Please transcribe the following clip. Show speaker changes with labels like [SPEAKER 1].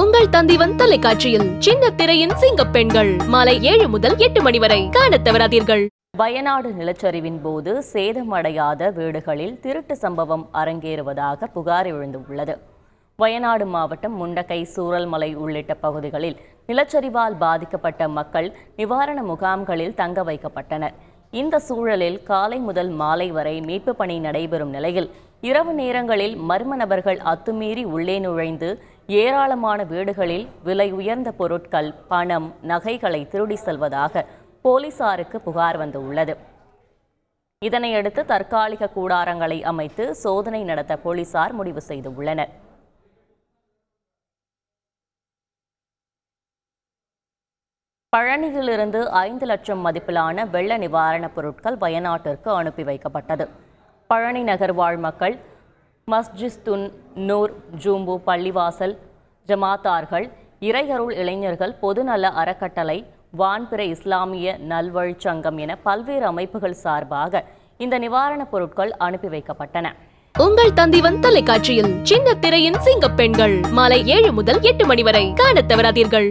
[SPEAKER 1] உங்கள் தந்திவன் தொலைக்காட்சியில் சின்ன திரையின் சிங்க பெண்கள். மாலை ஏழு முதல் எட்டு மணி வரை காண தவறாதீர்கள்.
[SPEAKER 2] வயநாடு நிலச்சரிவின் போது சேதமடையாத வீடுகளில் திருட்டு சம்பவம் அரங்கேறுவதாக புகார் எழுந்துள்ளது. வயநாடு மாவட்டம் முண்டக்கை சூரல்மலை உள்ளிட்ட பகுதிகளில் நிலச்சரிவால் பாதிக்கப்பட்ட மக்கள் நிவாரண முகாம்களில் தங்க வைக்கப்பட்டனர். இந்த சூழலில் காலை முதல் மாலை வரை மீட்பு பணி நடைபெறும் நிலையில் இரவு நேரங்களில் மர்ம நபர்கள் அத்துமீறி உள்ளே நுழைந்து ஏராளமான வீடுகளில் விலை உயர்ந்த பொருட்கள் பணம் நகைகளை திருடி செல்வதாக போலீசாருக்கு புகார் வந்துள்ளது. இதனையடுத்து தற்காலிக கூடாரங்களை அமைத்து சோதனை நடத்த போலீசார் முடிவு செய்துள்ளனர். பழனியிலிருந்து ஐந்து லட்சம் மதிப்பிலான வெள்ள நிவாரணப் பொருட்கள் வயநாட்டிற்கு அனுப்பி வைக்கப்பட்டது. பழனி நகர் வாழ் மக்கள் மஸ்ஜிஸ்துன் நூர் ஜூம்பு பள்ளிவாசல் ஜமாத்தார்கள் இறையருள் இளைஞர்கள் பொதுநல அறக்கட்டளை வான்பிறை இஸ்லாமிய நல்வழிச் சங்கம் என பல்வேறு அமைப்புகள் சார்பாக இந்த நிவாரணப் பொருட்கள் அனுப்பி வைக்கப்பட்டன.
[SPEAKER 1] உங்கள் தந்திவன் தொலைக்காட்சியில் சின்ன திரையின் சிங்க பெண்கள் மாலை ஏழு முதல் எட்டு மணி வரை காண தவறாதீர்கள்.